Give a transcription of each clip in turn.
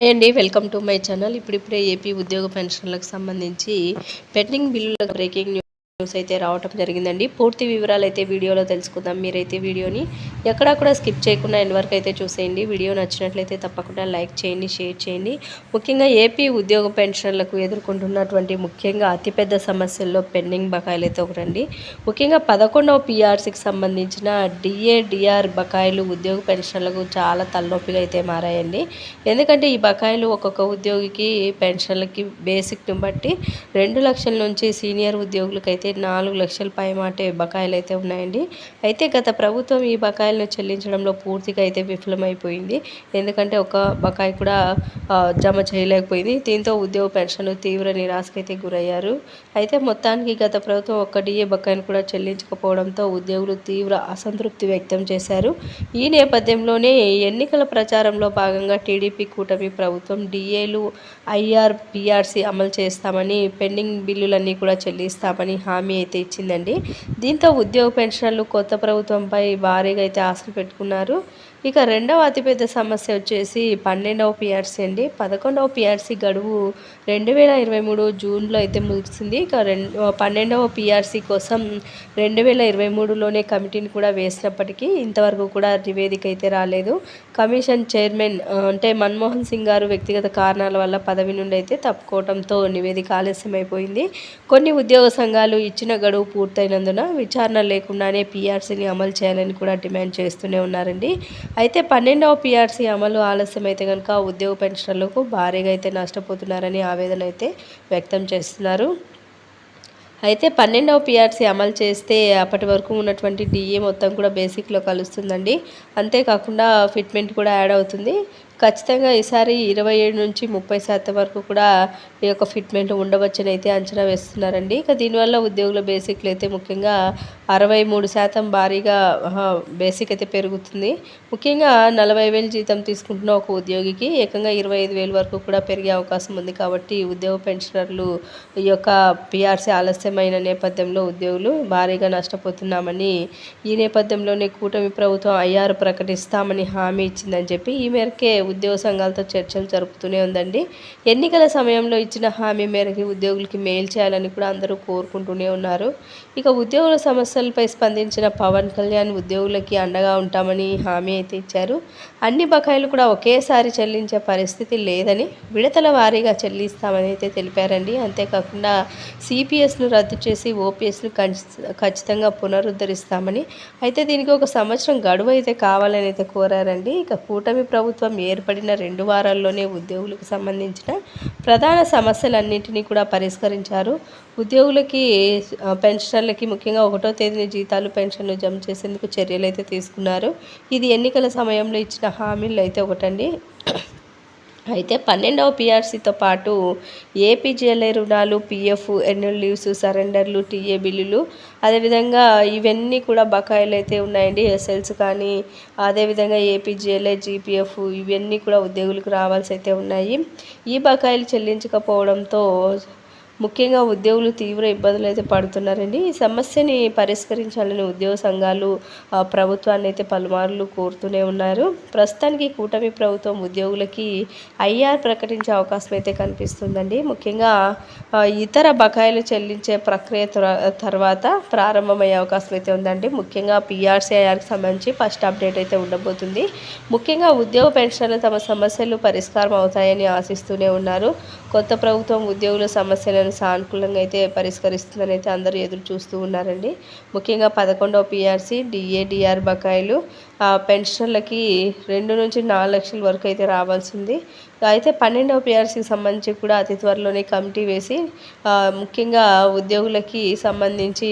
అండి welcome to my channel ఇప్పుడిప్పుడే AP ఉద్యోగ పెన్షన్లకు సంబంధించి పెండింగ్ బిల్లుల బ్రేకింగ్ న్యూస్ అయితే రావటం జరిగిందండి. పూర్తి వివరాలు అయితే వీడియోలో తెలుసుకుందాం. మీరైతే వీడియోని ఎక్కడక్కడ స్కిప్ చేయకుండా ఎండ్ వరకు అయితే చూసేయండి. వీడియో నచ్చినట్లయితే తప్పకుండా లైక్ చేయండి షేర్ చేయండి. ముఖ్యంగా ఏపీ ఉద్యోగ పెన్షన్లకు ఎదుర్కొంటున్నటువంటి ముఖ్యంగా అతిపెద్ద సమస్యల్లో పెండింగ్ బకాయిలు అయితే ఒకటండి. ముఖ్యంగా పదకొండవ పీఆర్సీకి సంబంధించిన డిఏ డిఆర్ బకాయిలు ఉద్యోగ పెన్షన్లకు చాలా తలనొప్పిగా అయితే మారాయండి. ఎందుకంటే ఈ బకాయిలు ఒక్కొక్క ఉద్యోగికి పెన్షన్లకి బేసిక్ని బట్టి రెండు లక్షల నుంచి సీనియర్ ఉద్యోగులకు అయితే నాలుగు లక్షల పైమాటే బకాయిలు అయితే ఉన్నాయండి. అయితే గత ప్రభుత్వం ఈ బకాయిలను చెల్లించడంలో పూర్తిగా అయితే విఫలమైపోయింది. ఎందుకంటే ఒక బకాయి కూడా జమ చేయలేకపోయింది. దీంతో ఉద్యోగ పెన్షన్లు తీవ్ర నిరాశకు అయితే గురయ్యారు. అయితే మొత్తానికి గత ప్రభుత్వం ఒక్క డిఏ బకాయిని కూడా చెల్లించకపోవడంతో ఉద్యోగులు తీవ్ర అసంతృప్తి వ్యక్తం చేశారు. ఈ నేపథ్యంలోనే ఎన్నికల ప్రచారంలో భాగంగా టీడీపీ కూటమి ప్రభుత్వం డిఏలు ఐఆర్ పిఆర్సీ అమలు చేస్తామని పెండింగ్ బిల్లులన్నీ కూడా చెల్లిస్తామని హామీ హామీ అయితే ఇచ్చిందండి. దీంతో ఉద్యోగ పెన్షన్లు కొత్త ప్రభుత్వంపై భారీగా అయితే ఆశలు పెట్టుకున్నారు. ఇక రెండవ అతిపెద్ద సమస్య వచ్చేసి పన్నెండవ పిఆర్సీ అండి. పదకొండవ పిఆర్సీ గడువు రెండు వేల ఇరవై మూడు జూన్లో అయితే ముగిసింది. ఇక రెండు పన్నెండవ పిఆర్సీ కోసం రెండు వేల ఇరవై మూడులోనే కమిటీని కూడా వేసినప్పటికీ ఇంతవరకు కూడా నివేదిక అయితే రాలేదు. కమిషన్ చైర్మన్ అంటే మన్మోహన్ సింగ్ గారు వ్యక్తిగత కారణాల వల్ల పదవి నుండి అయితే తప్పుకోవడంతో నివేదిక ఆలస్యమైపోయింది. కొన్ని ఉద్యోగ సంఘాలు ఇచ్చిన గడువు పూర్తయినందున విచారణ లేకుండానే పిఆర్సీని అమలు చేయాలని కూడా డిమాండ్ చేస్తూనే ఉన్నారండి. అయితే పన్నెండవ పీఆర్సీ అమలు ఆలస్యమైతే కనుక ఉద్యోగ పెన్షన్లకు భారీగా అయితే నష్టపోతున్నారని ఆవేదన అయితే వ్యక్తం చేస్తున్నారు. అయితే పన్నెండవ పీఆర్సీ అమలు చేస్తే అప్పటి వరకు ఉన్నటువంటి డిఏ మొత్తం కూడా బేసిక్లో కలుస్తుందండి. అంతేకాకుండా ఫిట్మెంట్ కూడా యాడ్ అవుతుంది. ఖచ్చితంగా ఈసారి ఇరవై ఏడు నుంచి ముప్పై శాతం వరకు కూడా ఈ యొక్క ఫిట్మెంట్ ఉండవచ్చని అయితే అంచనా వేస్తున్నారండి. ఇక దీనివల్ల ఉద్యోగుల బేసిక్లు అయితే ముఖ్యంగా అరవై మూడు శాతం భారీగా బేసిక్ అయితే పెరుగుతుంది. ముఖ్యంగా నలభై వేలు జీతం తీసుకుంటున్న ఒక ఉద్యోగికి ఏకంగా ఇరవై ఐదు వేలు వరకు కూడా పెరిగే అవకాశం ఉంది కాబట్టి ఉద్యోగ పెన్షనర్లు ఈ యొక్క పిఆర్సీ ఆలస్యమైన నేపథ్యంలో ఉద్యోగులు భారీగా నష్టపోతున్నామని ఈ నేపథ్యంలోనే కూటమి ప్రభుత్వం ఐఆర్ ప్రకటిస్తామని హామీ ఇచ్చిందని చెప్పి ఈ మేరకే ఉద్యోగ సంఘాలతో చర్చలు జరుపుతూనే ఉందండి. ఎన్నికల సమయంలో ఇచ్చిన హామీ మేరకు ఉద్యోగులకి మేలు చేయాలని కూడా అందరూ కోరుకుంటూనే ఉన్నారు. ఇక ఉద్యోగుల సమస్య సమస్యలపై స్పందించిన పవన్ కళ్యాణ్ ఉద్యోగులకి అండగా ఉంటామని హామీ అయితే ఇచ్చారు. అన్ని బకాయిలు కూడా ఒకేసారి చెల్లించే పరిస్థితి లేదని విడతల వారీగా చెల్లిస్తామని అయితే తెలిపారండి. అంతేకాకుండా సిపిఎస్ను రద్దు చేసి ఓపీఎస్ను ఖచ్చితంగా పునరుద్ధరిస్తామని అయితే దీనికి ఒక సంవత్సరం గడువు అయితే కావాలని అయితే కోరారండి. ఇక కూటమి ప్రభుత్వం ఏర్పడిన రెండు వారాల్లోనే ఉద్యోగులకు సంబంధించిన ప్రధాన సమస్యలన్నింటినీ కూడా పరిష్కరించారు. ఉద్యోగులకి పెన్షనర్లకి ముఖ్యంగా ఒకటో తేదీన జీతాలు పెన్షన్లు జమ చేసేందుకు చర్యలు అయితే తీసుకున్నారు. ఇది ఎన్నికల సమయంలో ఇచ్చిన హామీలు అయితే ఒకటండి. అయితే పన్నెండవ పీఆర్సీతో పాటు ఏపీజీఎల్ఐ రుణాలు పిఎఫ్ ఎన్యుల్ లీవ్స్ సరెండర్లు టీఏ బిల్లులు అదేవిధంగా ఇవన్నీ కూడా బకాయిలు అయితే ఉన్నాయండి. ఎస్ఎల్స్ కానీ అదేవిధంగా ఏపీజీఎల్ఐ జీపీఎఫ్ ఇవన్నీ కూడా ఉద్యోగులకు రావాల్సి అయితే ఉన్నాయి. ఈ బకాయిలు చెల్లించకపోవడంతో ముఖ్యంగా ఉద్యోగులు తీవ్ర ఇబ్బందులు అయితే పడుతున్నారండి. ఈ సమస్యని పరిష్కరించాలని ఉద్యోగ సంఘాలు ప్రభుత్వాన్ని అయితే పలుమార్లు కోరుతూనే ఉన్నారు. ప్రస్తుతానికి కూటమి ప్రభుత్వం ఉద్యోగులకి ఐఆర్ ప్రకటించే అవకాశం అయితే కనిపిస్తుందండి. ముఖ్యంగా ఇతర బకాయిలు చెల్లించే ప్రక్రియ తర్వాత ప్రారంభమయ్యే అవకాశం అయితే ఉందండి. ముఖ్యంగా పిఆర్సీఐఆర్కి సంబంధించి ఫస్ట్ అప్డేట్ అయితే ఉండబోతుంది. ముఖ్యంగా ఉద్యోగ పెన్షన్లు తమ సమస్యలు పరిష్కారం అవుతాయని ఆశిస్తూనే ఉన్నారు. కొత్త ప్రభుత్వం ఉద్యోగుల సమస్యలను దాన్ని సానుకూలంగా అయితే పరిష్కరిస్తుందని అయితే అందరూ ఎదురు చూస్తూ ఉన్నారండి. ముఖ్యంగా పదకొండవ పిఆర్సీ డిఏడిఆర్ బకాయిలు పెన్షన్లకి రెండు నుంచి నాలుగు లక్షల వరకు అయితే రావాల్సింది. అయితే పన్నెండవ పిఆర్సీకి సంబంధించి కూడా అతి త్వరలోనే కమిటీ వేసి ముఖ్యంగా ఉద్యోగులకి సంబంధించి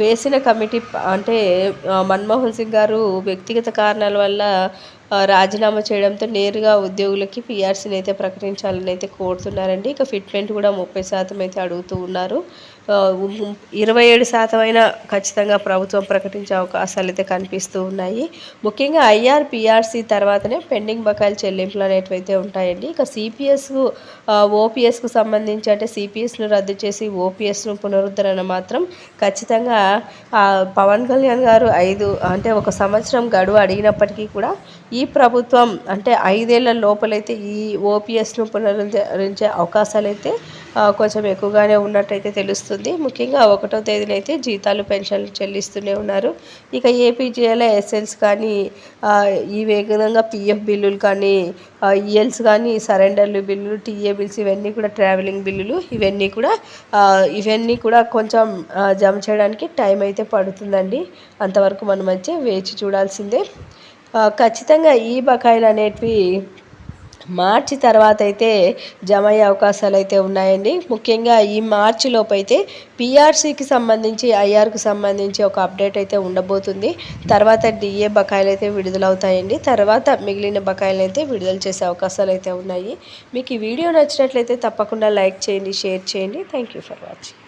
వేసిన కమిటీ అంటే మన్మోహన్ సింగ్ గారు వ్యక్తిగత కారణాల వల్ల రాజీనామా చేయడంతో నేరుగా ఉద్యోగులకి పిఆర్సీని అయితే ప్రకటించాలని అయితే కోరుతున్నారండి. ఇక ఫిట్మెంట్ కూడా ముప్పై శాతం అయితే అడుగుతూ ఉన్నారు. ఇరవై ఏడు శాతం అయినా ఖచ్చితంగా ప్రభుత్వం ప్రకటించే అవకాశాలు అయితే కనిపిస్తూ ఉన్నాయి. ముఖ్యంగా ఐఆర్ పిఆర్సీ తర్వాతనే పెండింగ్ బకాయిల చెల్లింపులు అనేటివి అయితే ఉంటాయండి. ఇక సిపిఎస్ ఓపీఎస్కు సంబంధించి అంటే సిపిఎస్ను రద్దు చేసి ఓపీఎస్ను పునరుద్ధరణ మాత్రం ఖచ్చితంగా పవన్ కళ్యాణ్ గారు ఐదు అంటే ఒక సంవత్సరం గడువు అడిగినప్పటికీ కూడా ఈ ప్రభుత్వం అంటే ఐదేళ్ళ లోపలైతే ఈ ఓపీఎస్ను పునరుద్ధరించే అవకాశాలు అయితే కొంచెం ఎక్కువగానే ఉన్నట్టయితే తెలుస్తుంది. ముఖ్యంగా ఒకటో తేదీన అయితే జీతాలు పెన్షన్లు చెల్లిస్తూనే ఉన్నారు. ఇక ఏపీజీఎల్ ఎస్ఎల్స్ కానీ ఈ విధంగా పిఎఫ్ బిల్లులు కానీ ఈఎల్స్ కానీ సరెండర్లు బిల్లులు టీఏ బిల్స్ ఇవన్నీ కూడా ట్రావెలింగ్ బిల్లులు ఇవన్నీ కూడా ఇవన్నీ కూడా కొంచెం జమ చేయడానికి టైం అయితే పడుతుందండి. అంతవరకు మనం అయితే వేచి చూడాల్సిందే. ఖచ్చితంగా ఈ బకాయిలు అనేటివి మార్చి తర్వాత అయితే జమ అయ్యే అవకాశాలు అయితే ఉన్నాయండి. ముఖ్యంగా ఈ మార్చిలోపు అయితే పిఆర్సీకి సంబంధించి ఐఆర్కు సంబంధించి ఒక అప్డేట్ అయితే ఉండబోతుంది. తర్వాత డిఏ బకాయిలు అయితే విడుదలవుతాయండి. తర్వాత మిగిలిన బకాయిలు అయితే విడుదల చేసే అవకాశాలు అయితే ఉన్నాయి. మీకు ఈ వీడియో నచ్చినట్లయితే తప్పకుండా లైక్ చేయండి షేర్ చేయండి. Thank you for watching